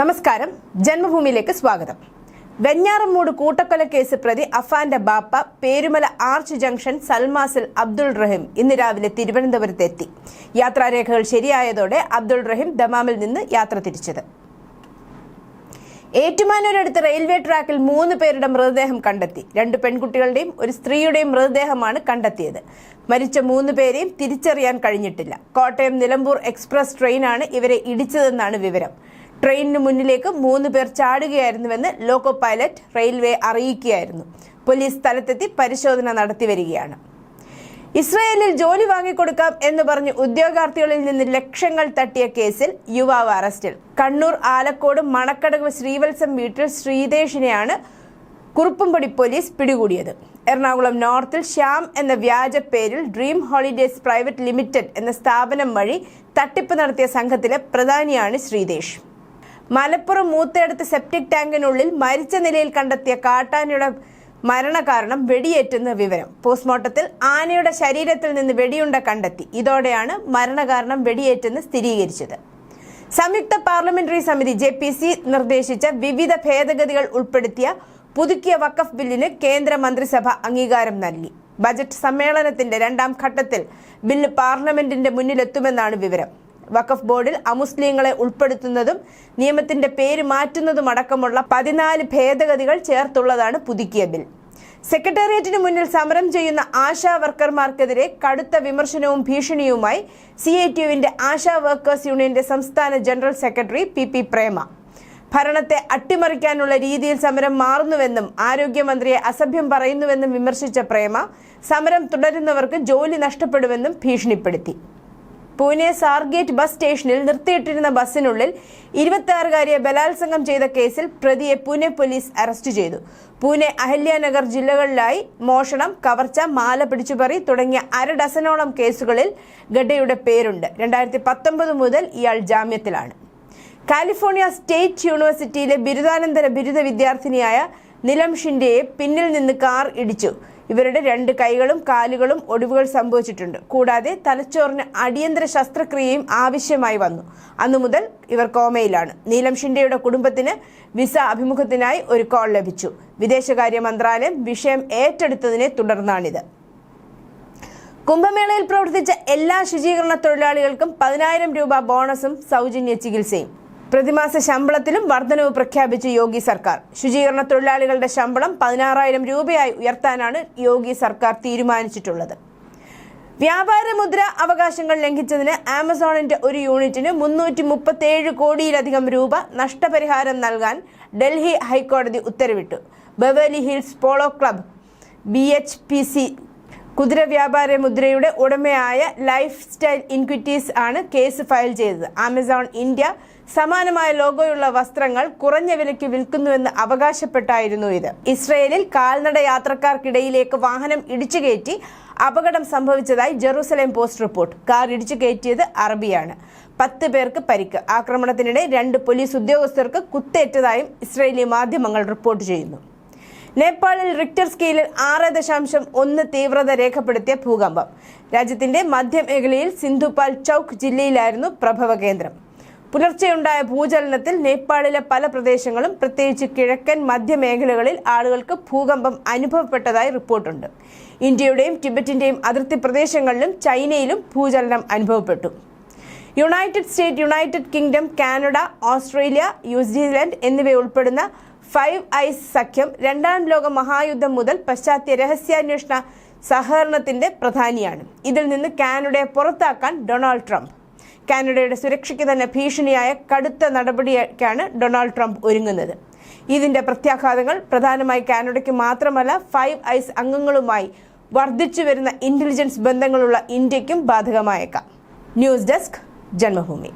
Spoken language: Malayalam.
നമസ്കാരം. ജന്മഭൂമിയിലേക്ക് സ്വാഗതം. വെഞ്ഞാറമ്മൂട് കൂട്ടക്കൊല കേസ് പ്രതി അഫാന്റെ ബാപ്പ പേരുമല ആർച്ച് ജംഗ്ഷൻ സൽമാസിൽ അബ്ദുൾ റഹീം ഇന്ന് രാവിലെ തിരുവനന്തപുരത്ത് എത്തി. യാത്രാരേഖകൾ ശരിയായതോടെ അബ്ദുൾ റഹീം ദമാമിൽ നിന്ന് യാത്ര തിരിച്ചത്. ഏറ്റുമാനൂരടുത്ത് റെയിൽവേ ട്രാക്കിൽ മൂന്ന് പേരുടെ മൃതദേഹം കണ്ടെത്തി. രണ്ട് പെൺകുട്ടികളുടെയും ഒരു സ്ത്രീയുടെയും മൃതദേഹമാണ് കണ്ടെത്തിയത്. മരിച്ച മൂന്ന് പേരെയും തിരിച്ചറിയാൻ കഴിഞ്ഞിട്ടില്ല. കോട്ടയം നിലമ്പൂർ എക്സ്പ്രസ് ട്രെയിനാണ് ഇവരെ ഇടിച്ചതെന്നാണ് വിവരം. ട്രെയിനിന് മുന്നിലേക്ക് മൂന്ന് പേർ ചാടുകയായിരുന്നുവെന്ന് ലോക്കോ പൈലറ്റ് റെയിൽവേ അറിയിക്കുകയായിരുന്നു. പോലീസ് സ്ഥലത്തെത്തി പരിശോധന നടത്തി വരികയാണ്. ഇസ്രായേലിൽ ജോലി വാങ്ങിക്കൊടുക്കാം എന്ന് പറഞ്ഞ് ഉദ്യോഗാർത്ഥികളിൽ നിന്ന് ലക്ഷങ്ങൾ തട്ടിയ കേസിൽ യുവാവ് അറസ്റ്റിൽ. കണ്ണൂർ ആലക്കോട് മണക്കടവ് ശ്രീവത്സം വീട്ടിൽ ശ്രീദേശിനെയാണ് കുറുപ്പുംപടി പോലീസ് പിടികൂടിയത്. എറണാകുളം നോർത്തിൽ ശ്യാം എന്ന വ്യാജ പേരിൽ ഡ്രീം ഹോളിഡേസ് പ്രൈവറ്റ് ലിമിറ്റഡ് എന്ന സ്ഥാപനം വഴി തട്ടിപ്പ് നടത്തിയ സംഘത്തിലെ പ്രധാനിയാണ് ശ്രീദേശ് മലപ്പുറം മൂത്തേടത്ത് സെപ്റ്റിക് ടാങ്കിനുള്ളിൽ മരിച്ച നിലയിൽ കണ്ടെത്തിയ കാട്ടാനയുടെ മരണകാരണം വെടിയേറ്റെന്ന് വിവരം. പോസ്റ്റ്മോർട്ടത്തിൽ ആനയുടെ ശരീരത്തിൽ നിന്ന് വെടിയുണ്ട കണ്ടെത്തി. ഇതോടെയാണ് മരണകാരണം വെടിയേറ്റെന്ന് സ്ഥിരീകരിച്ചത്. സംയുക്ത പാർലമെന്ററി സമിതി ജെ പി സി നിർദ്ദേശിച്ച വിവിധ ഭേദഗതികൾ ഉൾപ്പെടുത്തിയ പുതുക്കിയ വഖഫ് ബില്ലിന് കേന്ദ്ര മന്ത്രിസഭ അംഗീകാരം നൽകി. ബജറ്റ് സമ്മേളനത്തിന്റെ രണ്ടാം ഘട്ടത്തിൽ ബില്ല് പാർലമെന്റിന്റെ മുന്നിലെത്തുമെന്നാണ് വിവരം. വഖഫ് ബോർഡിൽ അമുസ്ലിങ്ങളെ ഉൾപ്പെടുത്തുന്നതും നിയമത്തിന്റെ പേര് മാറ്റുന്നതും അടക്കമുള്ള പതിനാല് ഭേദഗതികൾ ചേർത്തുള്ളതാണ് പുതുക്കിയ ബിൽ. സെക്രട്ടേറിയറ്റിന് മുന്നിൽ സമരം ചെയ്യുന്ന ആശാ വർക്കർമാർക്കെതിരെ കടുത്ത വിമർശനവും ഭീഷണിയുമായി സി ഐ ടി യുവിന്റെ ആശാ വർക്കേഴ്സ് യൂണിയന്റെ സംസ്ഥാന general secretary P P Prema. ഭരണത്തെ അട്ടിമറിക്കാനുള്ള രീതിയിൽ സമരം മാറുന്നുവെന്നും ആരോഗ്യമന്ത്രിയെ അസഭ്യം പറയുന്നുവെന്നും വിമർശിച്ച പ്രേമ സമരം തുടരുന്നവർക്ക് ജോലി നഷ്ടപ്പെടുമെന്നും ഭീഷണിപ്പെടുത്തി. പൂനെ സാർഗേറ്റ് ബസ് സ്റ്റേഷനിൽ നിർത്തിയിട്ടിരുന്ന ബസ്സിനുള്ളിൽ ഇരുപത്തിയാറുകാരിയെ ബലാത്സംഗം ചെയ്ത കേസിൽ പ്രതിയെ പൂനെ പോലീസ് അറസ്റ്റ് ചെയ്തു. പൂനെ അഹല്യാനഗർ ജില്ലകളിലായി മോഷണം കവർച്ച മാല പിടിച്ചുപറി തുടങ്ങിയ അര ഡസനോളം കേസുകളിൽ ഗഡയുടെ പേരുണ്ട്. രണ്ടായിരത്തി പത്തൊമ്പത് മുതൽ ഇയാൾ ജാമ്യത്തിലാണ്. കാലിഫോർണിയ സ്റ്റേറ്റ് യൂണിവേഴ്സിറ്റിയിലെ ബിരുദാനന്തര ബിരുദ വിദ്യാർത്ഥിനിയായ നിലം ഷിൻഡെയെ പിന്നിൽ നിന്ന് കാർ ഇടിച്ചു. ഇവരുടെ രണ്ട് കൈകളും കാലുകളും ഒടിവുകൾ സംഭവിച്ചിട്ടുണ്ട്. കൂടാതെ തലച്ചോറിന് അടിയന്തര ശസ്ത്രക്രിയയും ആവശ്യമായി വന്നു. അന്നു മുതൽ ഇവർ കോമയിലാണ്. നീലം ഷിൻഡെയുടെ കുടുംബത്തിന് വിസ അഭിമുഖത്തിനായി ഒരു കോൾ ലഭിച്ചു. വിദേശകാര്യ മന്ത്രാലയം വിഷയം ഏറ്റെടുത്തതിനെ തുടർന്നാണിത്. കുംഭമേളയിൽ പ്രവർത്തിച്ച എല്ലാ ശുചീകരണ തൊഴിലാളികൾക്കും പതിനായിരം രൂപ ബോണസും സൗജന്യ ചികിത്സയും. പ്രതിമാസ ശമ്പളത്തിലും വർധനവ് പ്രഖ്യാപിച്ച് യോഗി സർക്കാർ. ശുചീകരണ തൊഴിലാളികളുടെ ശമ്പളം പതിനാറായിരം രൂപയായി ഉയർത്താനാണ് യോഗി സർക്കാർ തീരുമാനിച്ചിട്ടുള്ളത്. വ്യാപാര മുദ്ര അവകാശങ്ങൾ ലംഘിച്ചതിന് ആമസോണിന്റെ ഒരു യൂണിറ്റിന് മുന്നൂറ്റി മുപ്പത്തേഴ് കോടിയിലധികം രൂപ നഷ്ടപരിഹാരം നൽകാൻ ഡൽഹി ഹൈക്കോടതി ഉത്തരവിട്ടു. Beverly hills polo club B H P C കുതിര വ്യാപാര മുദ്രയുടെ ഉടമയായ ലൈഫ് സ്റ്റൈൽ ഇൻക്വിറ്റീസ് ആണ് കേസ് ഫയൽ ചെയ്തത്. ആമസോൺ ഇന്ത്യ സമാനമായ ലോഗോയുള്ള വസ്ത്രങ്ങൾ കുറഞ്ഞ വിലയ്ക്ക് വിൽക്കുന്നുവെന്ന് അവകാശപ്പെട്ടായിരുന്നു ഇത്. ഇസ്രയേലിൽ കാൽനട യാത്രക്കാർക്കിടയിലേക്ക് വാഹനം ഇടിച്ചു കയറ്റി അപകടം സംഭവിച്ചതായി ജെറൂസലേം പോസ്റ്റ് റിപ്പോർട്ട്. കാർ ഇടിച്ചു കയറ്റിയത് അറബിയാണ്. പത്ത് പേർക്ക് പരിക്ക്. ആക്രമണത്തിനിടെ രണ്ട് പോലീസ് ഉദ്യോഗസ്ഥർക്ക് കുത്തേറ്റതായും ഇസ്രയേലി മാധ്യമങ്ങൾ റിപ്പോർട്ട് ചെയ്യുന്നു. നേപ്പാളിൽ റിക്ടർ സ്കെയിലിൽ ആറ് ദശാംശം ഒന്ന് തീവ്രത രേഖപ്പെടുത്തിയ ഭൂകമ്പം. രാജ്യത്തിന്റെ മധ്യമേഖലയിൽ സിന്ധുപാൽ ചൌക്ക് ജില്ലയിലായിരുന്നു പ്രഭവ കേന്ദ്രം. പുലർച്ചെയുണ്ടായ ഭൂചലനത്തിൽ നേപ്പാളിലെ പല പ്രദേശങ്ങളും പ്രത്യേകിച്ച് കിഴക്കൻ മധ്യമേഖലകളിൽ ആളുകൾക്ക് ഭൂകമ്പം അനുഭവപ്പെട്ടതായി റിപ്പോർട്ടുണ്ട്. ഇന്ത്യയുടെയും ടിബറ്റിന്റെയും അതിർത്തി പ്രദേശങ്ങളിലും ചൈനയിലും ഭൂചലനം അനുഭവപ്പെട്ടു. United State United Kingdom Canada Australia New Zealand എന്നിവയുൾപ്പെടുന്ന five ice സഖ്യം രണ്ടാം ലോക മഹായുദ്ധം മുതൽ പശ്ചാത്യ രഹസ്യാന്വേഷണ സഹകരണത്തിന്റെ പ്രധാനിയാണ്. ഇതിൽ നിന്ന് കാനഡയെ പുറത്താക്കാൻ ഡൊണാൾഡ് ട്രംപ്. കാനഡയുടെ സുരക്ഷയ്ക്ക് തന്നെ ഭീഷണിയായ കടുത്ത നടപടിയൊക്കെയാണ് ഡൊണാൾഡ് ട്രംപ് ഒരുങ്ങുന്നത്. ഇതിന്റെ പ്രത്യാഘാതങ്ങൾ പ്രധാനമായി കാനഡയ്ക്ക് മാത്രമല്ല ഫൈവ് ഐസ് അംഗങ്ങളുമായി വർദ്ധിച്ചു വരുന്ന ഇന്റലിജൻസ് ബന്ധങ്ങളുള്ള ഇന്ത്യക്കും ബാധകമായേക്കാം. News desk Janmabhumi.